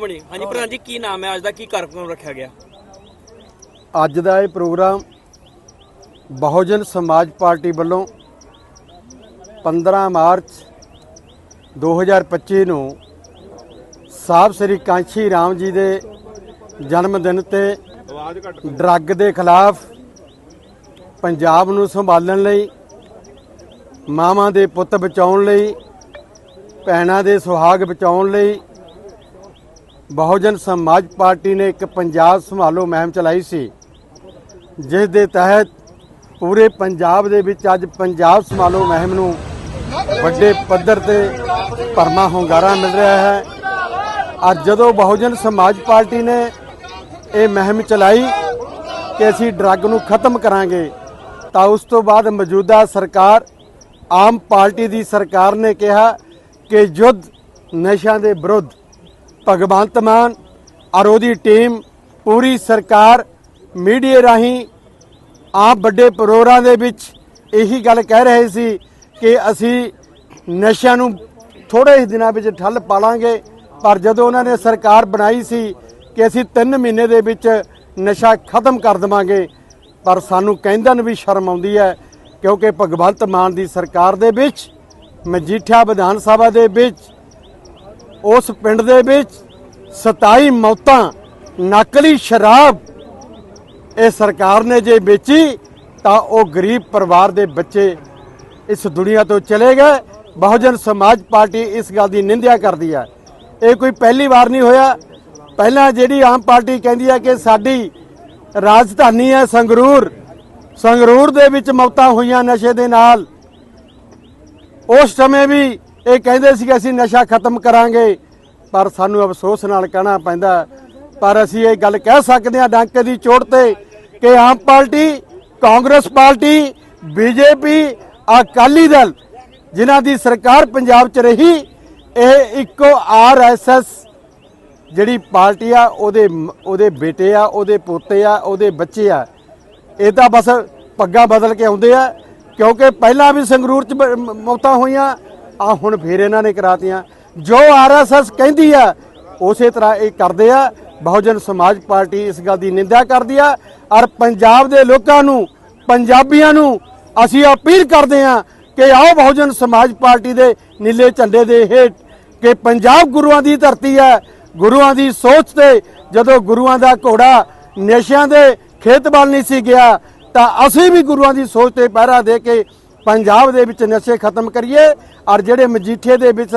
ਦੋ ਹਾਂਜੀ ਪ੍ਰਧਾਨ ਜੀ, ਕੀ ਨਾਮ ਹੈ? ਅੱਜ ਦਾ ਕੀ ਕਾਰਜਕ੍ਰਮ ਰੱਖਿਆ ਗਿਆ? ਅੱਜ ਦਾ ਇਹ ਪ੍ਰੋਗਰਾਮ ਬਹੁਜਨ ਸਮਾਜ ਪਾਰਟੀ ਵੱਲੋਂ 15 ਮਾਰਚ 2025 ਨੂੰ ਸਾਹਿਬ ਸ੍ਰੀ ਕਾਂਸ਼ੀ ਰਾਮ ਜੀ ਦੇ ਜਨਮ ਦਿਨ ਤੇ ਡਰੱਗ ਦੇ ਖਿਲਾਫ ਪੰਜਾਬ ਨੂੰ ਸੰਭਾਲਣ ਲਈ, ਮਾਵਾਂ ਦੇ ਪੁੱਤ ਬਚਾਉਣ ਲਈ, ਭੈਣਾਂ ਦੇ ਸੁਹਾਗ ਬਚਾਉਣ ਲਈ ਬਹੁਜਨ ਸਮਾਜ ਪਾਰਟੀ ਨੇ ਇੱਕ ਪੰਜਾਬ ਸੰਭਾਲੋ ਮੁਹਿੰਮ ਚਲਾਈ ਸੀ ਜਿਸ ਦੇ ਤਹਿਤ ਪੂਰੇ ਪੰਜਾਬ ਦੇ ਵਿੱਚ ਅੱਜ ਪੰਜਾਬ ਸੰਭਾਲੋ ਮੁਹਿੰਮ ਨੂੰ ਵੱਡੇ ਪੱਧਰ ਤੇ ਭਰਮਾ ਹੁੰਗਾਰਾ ਮਿਲ ਰਿਹਾ ਹੈ। ਅੱਜ ਜਦੋਂ ਬਹੁਜਨ ਸਮਾਜ ਪਾਰਟੀ ਨੇ ਇਹ ਮੁਹਿੰਮ ਚਲਾਈ ਕਿ ਅਸੀਂ ਡਰੱਗ ਨੂੰ ਖਤਮ ਕਰਾਂਗੇ, ਤਾਂ ਉਸ ਤੋਂ ਬਾਅਦ ਮੌਜੂਦਾ ਸਰਕਾਰ, ਆਮ ਪਾਰਟੀ ਦੀ ਸਰਕਾਰ ਨੇ ਕਿਹਾ ਕਿ ਯੁੱਧ ਨਸ਼ਿਆਂ ਦੇ ਵਿਰੁੱਧ ਭਗਵੰਤ ਮਾਨ ਔਰ ਉਹਦੀ ਟੀਮ, ਪੂਰੀ ਸਰਕਾਰ, ਮੀਡੀਆ ਰਾਹੀਂ ਆਪ ਵੱਡੇ ਪ੍ਰੋਗਰਾਮਾਂ ਦੇ ਵਿੱਚ ਇਹੀ ਗੱਲ ਕਹਿ ਰਹੇ ਸੀ ਕਿ ਅਸੀਂ ਨਸ਼ਿਆਂ ਨੂੰ ਥੋੜੇ ਹੀ ਦਿਨਾਂ ਵਿੱਚ ਠੱਲ ਪਾ ਲਾਂਗੇ ਪਰ ਜਦੋਂ ਉਹਨਾਂ ਨੇ ਸਰਕਾਰ ਬਣਾਈ ਸੀ ਕਿ ਅਸੀਂ 3 ਮਹੀਨੇ ਦੇ ਵਿੱਚ ਨਸ਼ਾ ਖਤਮ ਕਰ ਦੇਵਾਂਗੇ, ਪਰ ਸਾਨੂੰ ਕਹਿੰਦਿਆਂ ਵੀ ਸ਼ਰਮ ਆਉਂਦੀ ਹੈ, ਕਿਉਂਕਿ ਭਗਵੰਤ ਮਾਨ ਦੀ ਸਰਕਾਰ ਦੇ ਵਿੱਚ ਮਜੀਠਾ ਵਿਧਾਨ ਸਭਾ ਦੇ ਵਿੱਚ ਉਸ ਪਿੰਡ ਦੇ ਵਿੱਚ 27 ਮੌਤਾਂ, ਨਕਲੀ ਸ਼ਰਾਬ ਇਹ ਸਰਕਾਰ ਨੇ ਜੇ ਵੇਚੀ, ਤਾਂ ਉਹ ਗਰੀਬ ਪਰਿਵਾਰ ਦੇ ਬੱਚੇ ਇਸ ਦੁਨੀਆ ਤੋਂ ਚਲੇ ਗਏ। ਬਹੁਜਨ ਸਮਾਜ ਪਾਰਟੀ ਇਸ ਗੱਲ ਦੀ ਨਿੰਦਿਆ ਕਰਦੀ ਹੈ। ਇਹ ਕੋਈ ਪਹਿਲੀ ਵਾਰ ਨਹੀਂ ਹੋਇਆ। ਪਹਿਲਾਂ ਜਿਹੜੀ ਆਮ ਪਾਰਟੀ ਕਹਿੰਦੀ ਹੈ ਕਿ ਸਾਡੀ ਰਾਜਧਾਨੀ ਹੈ ਸੰਗਰੂਰ ਸੰਗਰੂਰ ਦੇ ਵਿੱਚ ਮੌਤਾਂ ਹੋਈਆਂ ਨਸ਼ੇ ਦੇ ਨਾਲ। ਉਸ ਸਮੇਂ ਵੀ ਇਹ ਕਹਿੰਦੇ ਸੀ ਕਿ ਅਸੀਂ ਨਸ਼ਾ ਖਤਮ ਕਰਾਂਗੇ, ਪਰ ਸਾਨੂੰ ਅਫਸੋਸ ਨਾਲ ਕਹਿਣਾ ਪੈਂਦਾ। ਪਰ ਅਸੀਂ ਇਹ ਗੱਲ ਕਹਿ ਸਕਦੇ ਹਾਂ ਡਾਂਕੇ ਦੀ ਚੋਟ ਤੇ ਕਿ Aam party, Congress party, BJP, Akali Dal, ਜਿਨ੍ਹਾਂ ਦੀ ਸਰਕਾਰ ਪੰਜਾਬ 'ਚ ਰਹੀ, ਇਹ ਇੱਕੋ ਆਰਐਸਐਸ ਜਿਹੜੀ ਪਾਰਟੀ ਆ, ਉਹਦੇ ਉਹਦੇ ਬੇਟੇ ਆ, ਉਹਦੇ ਪੋਤੇ ਆ, ਉਹਦੇ ਬੱਚੇ ਆ, ਇਹ ਤਾਂ ਬਸ ਪੱਗਾਂ ਬਦਲ ਕੇ ਆਉਂਦੇ ਆ, ਕਿਉਂਕਿ ਪਹਿਲਾਂ ਵੀ ਸੰਗਰੂਰ ਚ ਮੌਤਾਂ ਹੋਈਆਂ ਆ ਹੁਣ ਫੇਰ ਇਹਨਾਂ ਨੇ ਕਰਾਤੀਆਂ। ਜੋ ਆਰਐਸਐਸ ਕਹਿੰਦੀ ਆ, ਉਸੇ ਤਰ੍ਹਾਂ ਇਹ ਕਰਦੇ ਆ। ਬਹੁਜਨ ਸਮਾਜ ਪਾਰਟੀ ਇਸ ਗੱਲ ਦੀ ਨਿੰਦਿਆ ਕਰਦੀ ਆ। ਔਰ ਪੰਜਾਬ ਦੇ ਲੋਕਾਂ ਨੂੰ, ਪੰਜਾਬੀਆਂ ਨੂੰ ਅਸੀਂ ਅਪੀਲ ਕਰਦੇ ਆ ਕਿ ਆਓ ਬਹੁਜਨ ਸਮਾਜ ਪਾਰਟੀ ਦੇ ਨੀਲੇ ਝੰਡੇ ਦੇ ਹੇਠ ਕਿ ਪੰਜਾਬ ਗੁਰੂਆਂ ਦੀ ਧਰਤੀ ਹੈ, ਗੁਰੂਆਂ ਦੀ ਸੋਚ ਤੇ ਜਦੋਂ ਗੁਰੂਆਂ ਦਾ ਘੋੜਾ ਨਸ਼ਿਆਂ ਦੇ ਖੇਤ ਵੱਲ ਨਹੀਂ ਸੀ ਗਿਆ, ਤਾਂ ਅਸੀਂ ਵੀ ਗੁਰੂਆਂ ਦੀ ਸੋਚ ਤੇ ਪਹਿਰਾ ਦੇ ਕੇ ਪੰਜਾਬ ਦੇ ਵਿੱਚ ਨਸ਼ੇ ਖਤਮ ਕਰੀਏ ਔਰ ਜਿਹੜੇ ਮਜੀਠੇ ਦੇ ਵਿੱਚ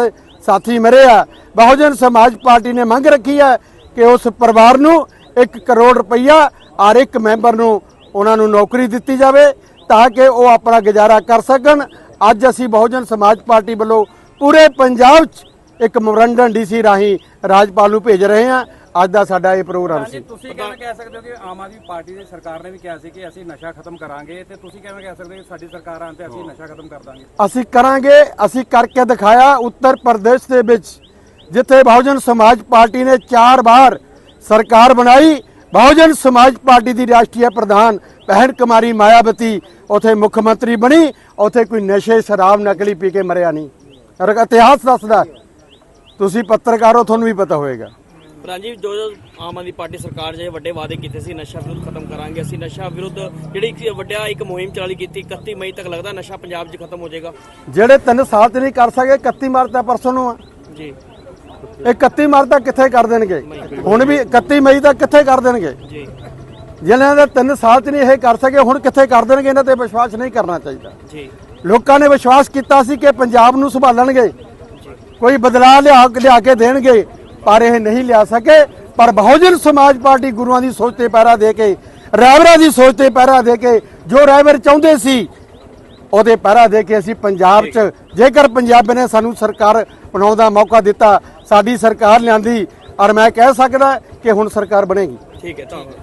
ਸਾਥੀ ਮਰੇ ਆ, ਬਹੁਜਨ ਸਮਾਜ ਪਾਰਟੀ ਨੇ ਮੰਗ ਰੱਖੀ ਹੈ ਕਿ ਉਸ ਪਰਿਵਾਰ ਨੂੰ 1 ਕਰੋੜ ਰੁਪਈਆ ਔਰ ਇੱਕ ਮੈਂਬਰ ਨੂੰ ਉਹਨਾਂ ਨੂੰ ਨੌਕਰੀ ਦਿੱਤੀ ਜਾਵੇ ਤਾਂ ਕਿ ਉਹ ਆਪਣਾ ਗੁਜ਼ਾਰਾ ਕਰ ਸਕਣ। ਅੱਜ ਅਸੀਂ ਬਹੁਜਨ ਸਮਾਜ ਪਾਰਟੀ ਵੱਲੋਂ ਪੂਰੇ ਪੰਜਾਬ 'ਚ ਇੱਕ ਮੈਮੋਰੰਡਮ ਡੀਸੀ ਰਾਹੀਂ ਰਾਜਪਾਲ ਨੂੰ ਭੇਜ ਰਹੇ ਹਾਂ। ਅੱਜ ਦਾ ਸਾਡਾ ਇਹ ਪ੍ਰੋਗਰਾਮ ਸੀ। ਤੁਸੀਂ ਕਿਵੇਂ ਕਹਿ ਸਕਦੇ ਹੋ ਕਿ ਆਮ ਆਦਮੀ ਪਾਰਟੀ ਦੀ ਸਰਕਾਰ ਨੇ ਵੀ ਕਿਹਾ ਸੀ ਕਿ ਅਸੀਂ ਨਸ਼ਾ ਖਤਮ ਕਰਾਂਗੇ ਤੇ ਤੁਸੀਂ ਕਿਵੇਂ ਕਹਿ ਸਕਦੇ ਹੋ ਕਿ ਸਾਡੀ ਸਰਕਾਰ ਆਉਣ ਤੇ ਅਸੀਂ ਨਸ਼ਾ ਖਤਮ ਕਰ ਦਾਂਗੇ? ਅਸੀਂ ਕਰਾਂਗੇ ਅਸੀਂ ਕਰਕੇ ਦਿਖਾਇਆ ਉੱਤਰ ਪ੍ਰਦੇਸ਼ ਦੇ ਵਿੱਚ ਜਿੱਥੇ ਬਹੁਜਨ ਸਮਾਜ ਪਾਰਟੀ ਨੇ ਚਾਰ ਵਾਰ ਸਰਕਾਰ ਬਣਾਈ। ਬਹੁਜਨ ਸਮਾਜ ਪਾਰਟੀ ਦੀ ਰਾਸ਼ਟਰੀ ਪ੍ਰਧਾਨ ਪਹਿਣ ਕੁਮਾਰੀ ਮਾਇਆਵਤੀ ਉਥੇ ਮੁੱਖ ਮੰਤਰੀ ਬਣੀ। ਉਥੇ ਕੋਈ ਨਸ਼ੇ ਸ਼ਰਾਬ ਨਕਲੀ ਪੀ ਕੇ ਮਰਿਆ ਨਹੀਂ। ਇਤਿਹਾਸ ਦੱਸਦਾ। ਤੁਸੀਂ ਪੱਤਰਕਾਰ ਹੋ ਤੁਹਾਨੂੰ ਵੀ ਪਤਾ ਹੋਏਗਾ। ਪ੍ਰਧਾਨ ਜੀ ਜੋ ਆਮ ਆਦਮੀ ਪਾਰਟੀ ਸਰਕਾਰ ਜੇ ਵੱਡੇ ਵਾਅਦੇ ਕੀਤੇ ਸੀ ਨਸ਼ਾ ਵਿਰੁੱਧ ਖਤਮ ਕਰਾਂਗੇ ਅਸੀਂ। ਨਸ਼ਾ ਵਿਰੁੱਧ ਜਿਹੜੀ ਇੱਕ ਵੱਡਿਆ ਇੱਕ ਮੁਹਿੰਮ ਚਲਾਈ ਕੀਤੀ 31 ਮਈ ਤੱਕ ਲੱਗਦਾ ਨਸ਼ਾ ਪੰਜਾਬ 'ਚ ਖਤਮ ਹੋ ਜਾਏਗਾ। ਜਿਹੜੇ ਤਿੰਨ ਸਾਲ ਤੇ ਨਹੀਂ ਕਰ ਸਕੇ 31 ਮਾਰਚ ਦਾ ਪਰਸੋਂ ਨੂੰ ਆ। ਜੀ। ਇਹ 31 ਮਾਰਚ ਤੱਕ ਕਿੱਥੇ ਕਰ ਦੇਣਗੇ? ਹੁਣ ਵੀ 31 ਮਈ ਤੱਕ ਕਿੱਥੇ ਕਰ ਦੇਣਗੇ? ਜੀ। ਜਿਨ੍ਹਾਂ ਦੇ ਤਿੰਨ ਸਾਲ ਚ ਨਹੀਂ ਇਹ ਕਰ ਸਕੇ ਹੁਣ ਕਿੱਥੇ ਕਰ ਦੇਣਗੇ? ਇਹਨਾਂ ਤੇ ਵਿਸ਼ਵਾਸ ਨਹੀਂ ਕਰਨਾ ਚਾਹੀਦਾ। ਜੀ। ਲੋਕਾਂ ਨੇ ਵਿਸ਼ਵਾਸ ਕੀਤਾ ਸੀ ਕਿ ਪੰਜਾਬ ਨੂੰ ਸੰਭਾਲਣਗੇ। ਕੋਈ ਬਦਲਾਅ ਲਿਆ ਲਿਆ ਕੇ ਦੇਣਗੇ। ਪਰ ਇਹ ਨਹੀਂ ਲਿਆ ਸਕੇ। ਪਰ ਬਹੁਜਨ ਸਮਾਜ ਪਾਰਟੀ ਗੁਰੂਆਂ ਦੀ ਸੋਚ ਤੇ ਪਹਿਰਾ ਦੇ ਕੇ ਰਹਿਬਰਾਂ ਦੀ ਸੋਚ ਤੇ ਪਹਿਰਾ ਦੇ ਕੇ ਜੋ ਰਹਿਬਰ ਚਾਹੁੰਦੇ ਸੀ, ਉਹਦੇ ਪਹਿਰਾ ਦੇ ਕੇ ਅਸੀਂ ਪੰਜਾਬ 'ਚ, ਜੇਕਰ ਪੰਜਾਬ ਨੇ ਸਾਨੂੰ ਸਰਕਾਰ ਬਣਾਉਣ ਦਾ ਮੌਕਾ ਦਿੱਤਾ, ਸਾਡੀ ਸਰਕਾਰ ਲਿਆਂਦੀ, ਔਰ ਮੈਂ ਕਹਿ ਸਕਦਾ ਕਿ ਹੁਣ ਸਰਕਾਰ ਬਣੇਗੀ। ਠੀਕ ਹੈ, ਧੰਨਵਾਦ।